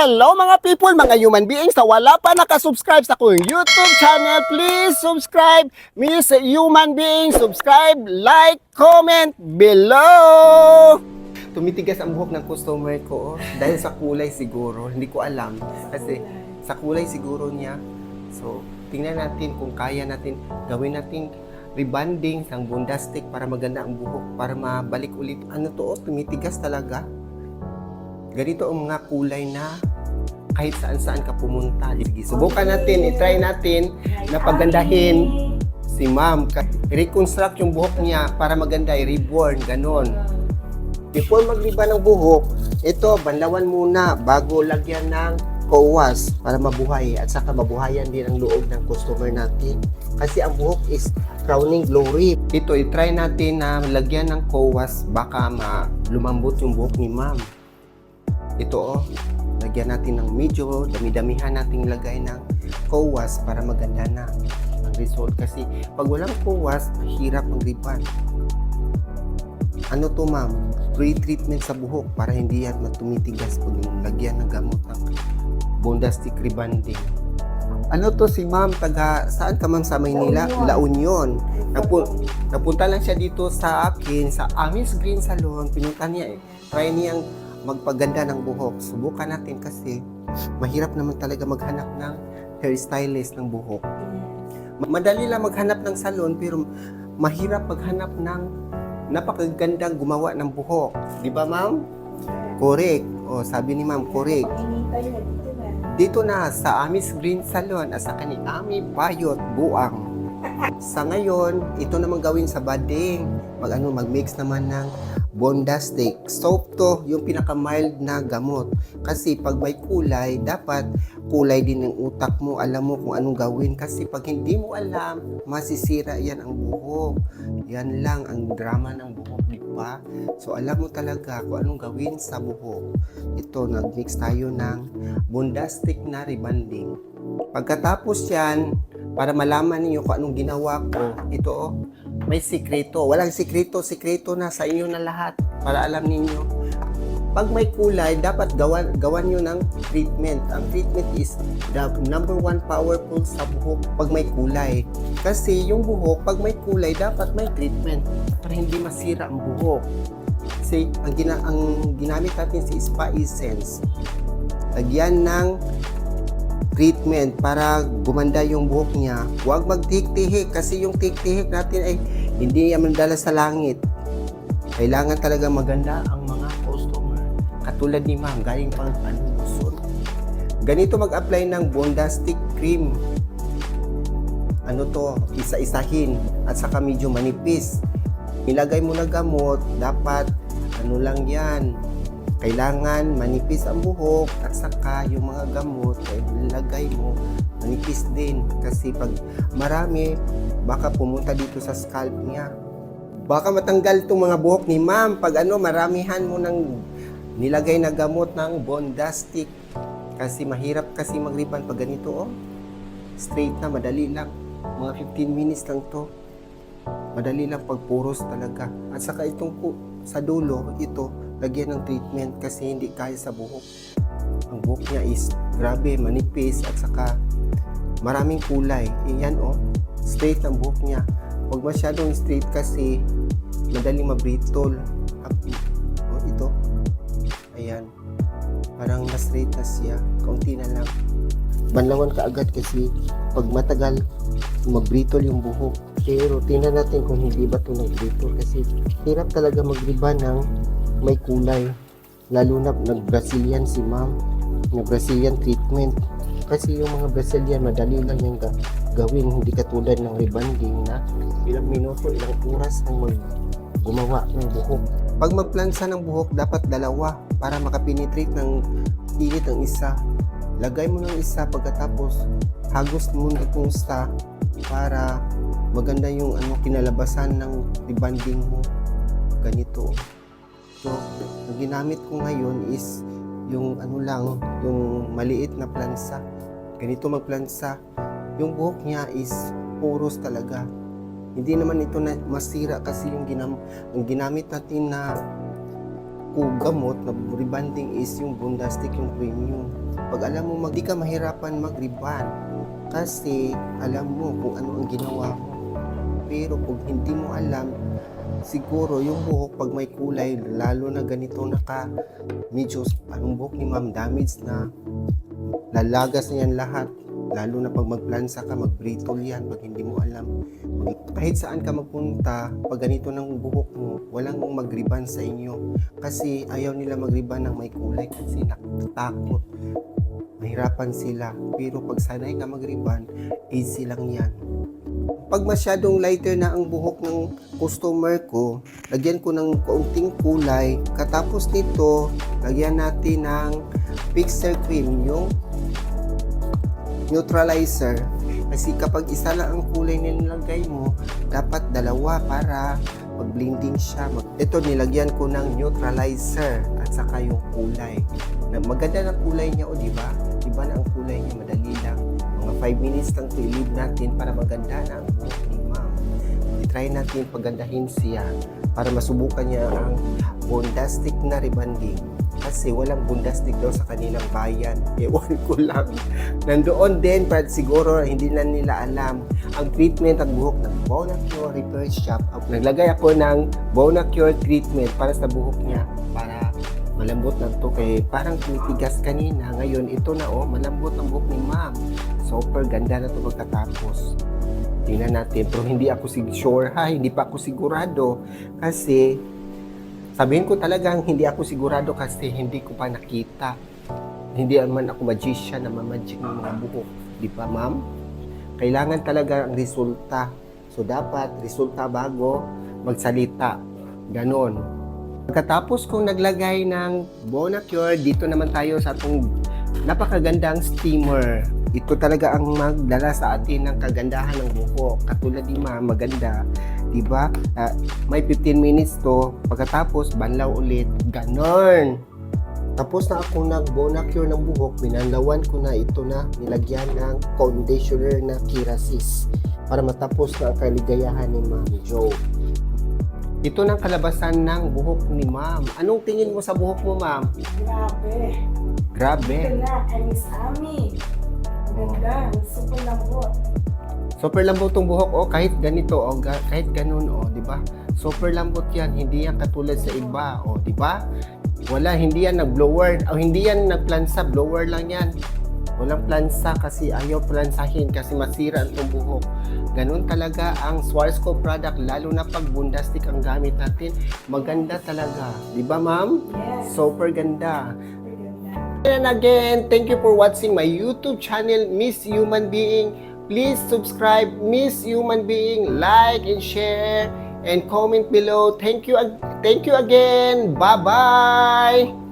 Hello mga people, mga human beings na wala pa nakasubscribe sa kong YouTube channel. Please subscribe. Miss Human Beings, subscribe, like, comment below. Tumitigas ang buhok ng customer ko dahil sa kulay siguro. Hindi ko alam kasi sa kulay siguro niya. So, tingnan natin kung kaya natin gawin natin rebanding ng bundastic para maganda ang buhok, para mabalik ulit. Ano to, tumitigas talaga ganito ang mga kulay na kahit saan saan ka pumunta. Sige, subukan natin, i-try natin na pagandahin si ma'am. I-reconstruct yung buhok niya para maganda, i-reborn, ganon. Before magliba ng buhok, ito, banlawan muna bago lagyan ng kawas para mabuhay at saka mabuhayan din ang loob ng customer natin. Kasi ang buhok is crowning glory. Ito, i-try natin na lagyan ng kawas baka ma lumambot yung buhok ni ma'am. Ito oh, lagyan natin ng medyo, dami-damihan nating lagay ng kawas para maganda na ang result. Kasi pag walang kawas, hirap mag-ribbon. Ano to ma'am? Pre-treatment sa buhok para hindi yan matumitigas pag lagyan ng gamot ng bondastic rebanding. Ano to si ma'am? Taga, saan ka ma'am sa Maynila? La Union. Napu- napunta lang siya dito sa akin, sa Amis Green Salon. Pinunta niya eh. Try niyang magpaganda ng buhok. Subukan natin kasi mahirap naman talaga maghanap ng hairstylist ng buhok. Ma- Madali lang maghanap ng salon pero mahirap maghanap ng napakagandang gumawa ng buhok. Di ba ma'am? Correct. O, sabi ni ma'am, correct. Dito na sa Amis Green Salon at sa kani Ami Bayot Buang. Sa ngayon, ito naman gawin sa bading. Mag ano, mag-mix naman ng bondastic. Soap to, yung pinaka-mild na gamot. Kasi pag may kulay, dapat kulay din ng utak mo. Alam mo kung anong gawin. Kasi pag hindi mo alam, masisira yan ang buhok. Yan lang ang drama ng buhok, di ba? So, alam mo talaga kung anong gawin sa buhok. Ito, nag-mix tayo ng bondastic na rebanding. Pagkatapos yan, para malaman niyo kung anong ginawa ko, ito oh, may sikreto. Walang sikreto, sikreto na sa inyo na lahat para alam ninyo. Pag may kulay, dapat gawan, gawan nyo ng treatment. Ang treatment is the number one powerful sa buhok pag may kulay. Kasi yung buhok, pag may kulay, dapat may treatment para hindi masira ang buhok. Kasi ang, gina, ang ginamit natin si Spa Essence, lagyan ng treatment para gumanda yung buhok niya. Huwag magtihik-tihik kasi yung tihik-tihik natin ay hindi yan mandala sa langit. Kailangan talaga maganda ang mga customer. Katulad ni ma'am, galing pang Luzon. Ganito mag-apply ng Bondastic Cream. Ano to, isa-isahin at saka medyo manipis. Ilagay mo na gamot, dapat ano lang yan, kailangan manipis ang buhok at saka yung mga gamot ay ilagay mo manipis din. Kasi pag marami baka pumunta dito sa scalp niya. Baka matanggal itong mga buhok ni ma'am. Pag ano maramihan mo ng nilagay na gamot ng bondastic kasi mahirap kasi magliban pag ganito oh. Straight na madali lang. Mga 15 minutes lang to. Madali lang pag puros talaga. At saka itong sa dulo ito lagyan ng treatment kasi hindi kaya sa buhok. Ang buhok niya is grabe, manipis at saka maraming kulay. Iyan oh, straight ang buhok niya. Huwag masyadong straight kasi madaling mabritol. Oh, ito. Ayan. Parang mas straight na siya. Kaunti na lang. Banlawan ka agad kasi pag matagal, magbritol yung buhok. Pero tingnan natin kung hindi ba ito nagbritol kasi hirap talaga magriba ng may kulay. Lalo na nag-Brazilian si ma'am. Nag-Brazilian treatment. Kasi yung mga Brazilian, madali lang yung ga- gawin. Hindi katulad ng rebanding na ilang minuto, ilang oras ang mag gumawa ng buhok. Pag magplansa ng buhok, dapat dalawa para makapenetrate ng init ang isa. Lagay mo ng isa pagkatapos hagos mo na itong isa para maganda yung ano kinalabasan ng rebanding mo. Ganito. So, ang ginamit ko ngayon is yung ano lang, yung maliit na plansa. Ganito magplansa. Yung buhok niya is puros talaga. Hindi naman ito na masira kasi yung ginam ang ginamit natin na kugamot na rebanding is yung bondastic yung premium. pag alam mo mag, di ka mahirapan mag-riban. Kasi alam mo kung ano ang ginawa mo. Pero kung hindi mo alam, siguro yung buhok pag may kulay, lalo na ganito naka medyo anong buhok ni ma'am damage na lalagas na yan lahat. Lalo na pag magplansa ka, magbritol yan pag hindi mo alam. Kahit saan ka magpunta, pag ganito ng buhok mo, walang magriban sa inyo. Kasi ayaw nila magriban ng may kulay kasi nakatakot. Mahirapan sila. Pero pag sanay ka magriban, easy lang yan. Pag masyadong lighter na ang buhok ng customer ko, lagyan ko ng kaunting kulay. Katapos nito, lagyan natin ng fixer cream, yung neutralizer. Kasi kapag isa lang ang kulay na nilagay mo, dapat dalawa para mag-blending siya. Ito, nilagyan ko ng neutralizer at saka yung kulay. Na maganda na kulay niya, o di ba? Di ba na ang kulay niya, madali 5 minutes lang to i-leave natin para maganda na ang ni ma'am. I-try natin pagandahin siya para masubukan niya ang bondastic na rebanding. Kasi walang bondastic daw sa kanilang bayan. Ewan ko lang. Nandoon din, pero siguro hindi na nila alam ang treatment ang buhok ng Bonacure Repair Shop. Naglagay ako ng Bonacure treatment para sa buhok niya para malambot na to kay parang tumitigas kanina ngayon ito na oh malambot ang buhok ni ma'am super ganda na to pagkatapos tingnan natin pero hindi ako sure. Ha hindi pa ako sigurado kasi sabihin ko talagang hindi ako sigurado kasi hindi ko pa nakita. Hindi naman ako magician na mamagic ng mga buhok di ba ma'am? Kailangan talaga ang resulta. So dapat resulta bago magsalita. Ganon. Pagkatapos kong naglagay ng Bonacure, dito naman tayo sa atong napakagandang steamer. Ito talaga ang magdala sa atin ng kagandahan ng buhok. Katulad ni Ma, maganda. Diba? Ah, may 15 minutes to. Pagkatapos, banlaw ulit. Ganon. Tapos na ako nag-bonacure ng buhok, binanlawan ko na ito na nilagyan ng conditioner na Kerasis para matapos na ang kaligayahan ni Ma'am Joe. Ito ng kalabasan ng buhok ni Ma'am. Anong tingin mo sa buhok mo, Ma'am? Grabe. Grabe. Ito na, Anis Ami. Ganda, super lambot. Super lambot tong buhok oh. Kahit ganito oh ga- kahit ganun oh di ba? Super lambot yan. Hindi yan katulad sa iba oh di ba? Wala hindi yan nag-blower o hindi yan nagplansa. Blower lang yan. Walang plansa kasi ayaw plansahin kasi masira ang buhok. Ganun talaga ang Swarovski product lalo na pag bundastic ang gamit natin. Maganda talaga. Di ba ma'am? Yes. Super ganda. And again, thank you for watching my YouTube channel, Miss Human Being. Please subscribe, Miss Human Being, like and share, and comment below. Thank you, thank you again. Bye bye.